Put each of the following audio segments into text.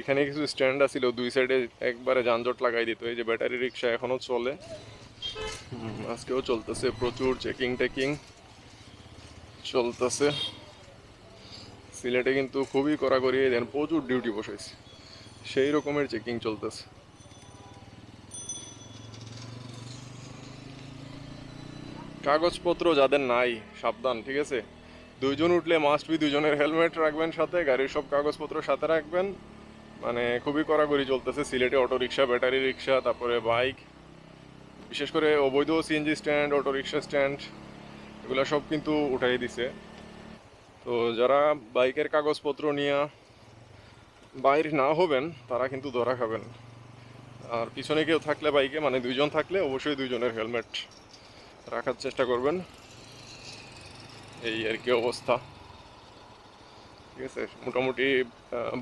এখানে কিছু স্ট্যান্ড আছিল, দুই সাইডে একবারে যানজট লাগাই দিত, এই যে ব্যাটারি রিক্সা এখনও চলে। আজকেও চলতেছে প্রচুর চেকিং টেকিং চলতেছে। সিলেটে কিন্তু খুবই কড়াকড়ি দেন প্রচুর ডিউটি বসাইছে। সেই রকমের চেকিং চলতেছে। কাগজপত্র যাদের নাই, সাবধান, ঠিক আছে? দুইজন উঠলে মাস্ট বি দুজনের হেলমেট রাখবেন সাথে, গাড়ির সব কাগজপত্র সাথে রাখবেন। মানে খুবই কড়াকড়ি চলতেছে। সিলেটে অটো রিক্সা ব্যাটারি রিক্সা তারপরে বাইক, বিশেষ করে অবৈধ CNG stand auto rickshaw stand এগুলো সব কিন্তু উঠাই দিছে। তো যারা বাইকের কাগজপত্র নিয়ে বাইর না হবেন, তারা কিন্তু ধরা খাবেন। আর পিছনে কেউ থাকলে বাইকে মানে দুইজন থাকলে অবশ্যই দুইজনের হেলমেট রাখার চেষ্টা করবেন। এই আর কি অবস্থা। ঠিক আছে? মোটামুটি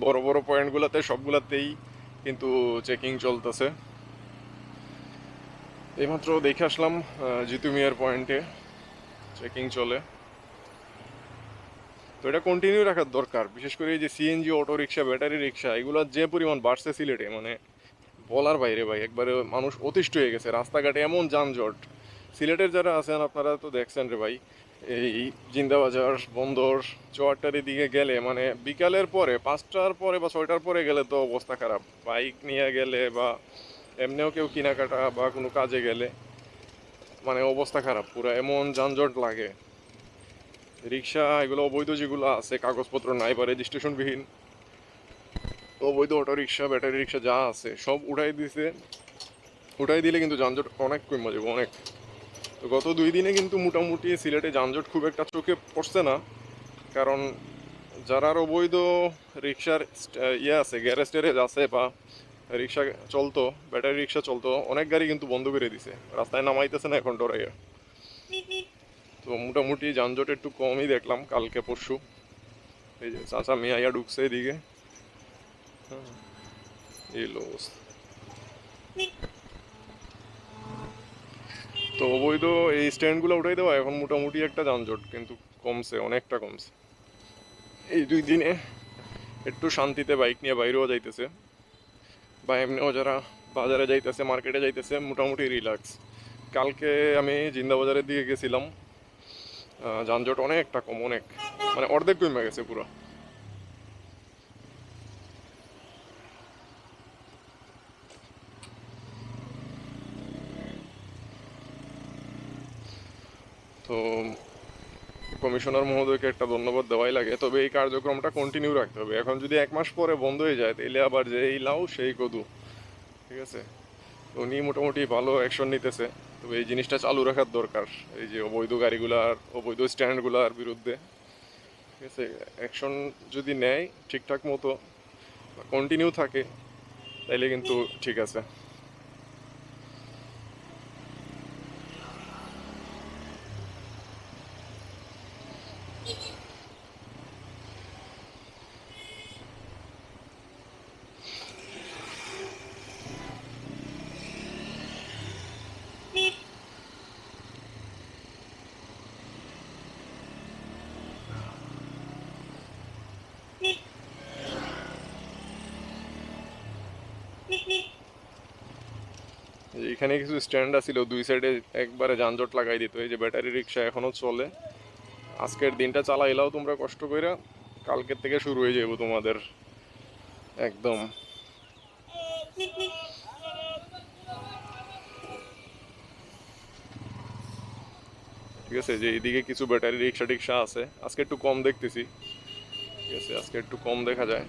বড় বড় পয়েন্টগুলোতে সবগুলাতেই কিন্তু চেকিং চলতেছে। এইমাত্র দেখে আসলাম আহ, জিতু মিয়ার পয়েন্টে চেকিং চলে। তো এটা কন্টিনিউ রাখার দরকার বিশেষ করে এই যে CNG auto rickshaw battery rickshaw এগুলোর যে পরিমাণ বাড়ছে সিলেটে মানে বলার বাইরে ভাই একবারে মানুষ অতিষ্ঠ হয়ে গেছে। রাস্তাঘাটে এমন যানজট সিলেটের যারা আছেন আপনারা তো দেখছেন রে ভাই এই জিন্দাবাজার, বন্দর চুয়াট্টার দিকে গেলে মানে বিকালের পরে, পাঁচটার পরে বা ছয়টার পরে গেলে তো অবস্থা খারাপ। বাইক নিয়ে গেলে বা এমনিও কেউ কেনাকাটা বা কোনো কাজে গেলে মানে অবস্থা খারাপ, পুরো এমন যানজট লাগে। রিক্সা, এগুলো অবৈধ যেগুলো আছে, কাগজপত্র নাই বা রেজিস্ট্রেশনবিহীন, অবৈধ অটো রিক্সা, ব্যাটারি রিক্সা যা আছে, সব উঠাই দিছে। উঠাই দিলে কিন্তু যানজট অনেক কমে যাবে, অনেক। তো গত দুই দিনে কিন্তু মোটামুটি সিলেটে যানজট খুব একটা চোখে পড়ছে না। কারণ যারা অবৈধ রিক্সার ইয়ে আছে গ্যারেজ ট্যারেজ আছে বা রিক্সা চলতো ব্যাটারি রিক্সা চলতো অনেক গাড়ি কিন্তু বন্ধ করে দিছে। রাস্তায় নামাইতেছে না এখন ডরাইয়া। তো মোটামুটি যানজট একটু কমই দেখলাম কালকে পরশু। এই যে চাচা মিয়াইয়া ঢুকছে এদিকে। হ্যাঁ, এই অবস্থা। তো অবৈধ এই স্ট্যান্ডগুলো উঠাই দেওয়া এখন মোটামুটি একটা যানজট, কিন্তু কমছে, অনেকটা কমছে। এই দুই দিনে একটু শান্তিতে বাইক নিয়ে বাইরেও যাইতেছে। বা এমনিও যারা বাজারে যাইতেছে, মার্কেটে যাইতেছে, মোটামুটি রিল্যাক্স কালকে আমি জিন্দাবাজারের দিকে গেছিলাম। যানজট অনেকটা কম, অনেক। মানে অর্ধেক কমে গেছে পুরো। তো কমিশনার মহোদয়কে একটা ধন্যবাদ দেওয়াই লাগে। তবে এই কার্যক্রমটা কন্টিনিউ রাখতে হবে। এখন যদি এক মাস পরে বন্ধ হয়ে যায় তাহলে আবার যে এই লাও সেই কদু। ঠিক আছে? উনি মোটামুটি ভালো অ্যাকশন নিতেছে। তবে এই জিনিসটা চালু রাখার দরকার। এই যে অবৈধ গাড়িগুলার অবৈধ স্ট্যান্ডগুলার বিরুদ্ধে। ঠিক আছে? অ্যাকশন যদি নেয় ঠিকঠাক মতো কন্টিনিউ থাকে, তাইলে কিন্তু ঠিক আছে এই যে এখানে কিছু স্ট্যান্ড আছিল, দুই সাইডে একবারে যানজট লাগাই দিত। এই যে ব্যাটারি রিক্সা এখনও চলে। আজকের দিনটা চালাইলাও তোমরা কষ্ট কইরা, কালকের থেকে শুরু হয়ে যাব তোমাদের। একদম। ঠিক আছে, যে এইদিকে কিছু ব্যাটারি রিক্সা টিক্সা আছে। আজকে একটু কম দেখতেছি। ঠিক আছে, আজকে একটু কম দেখা যায়।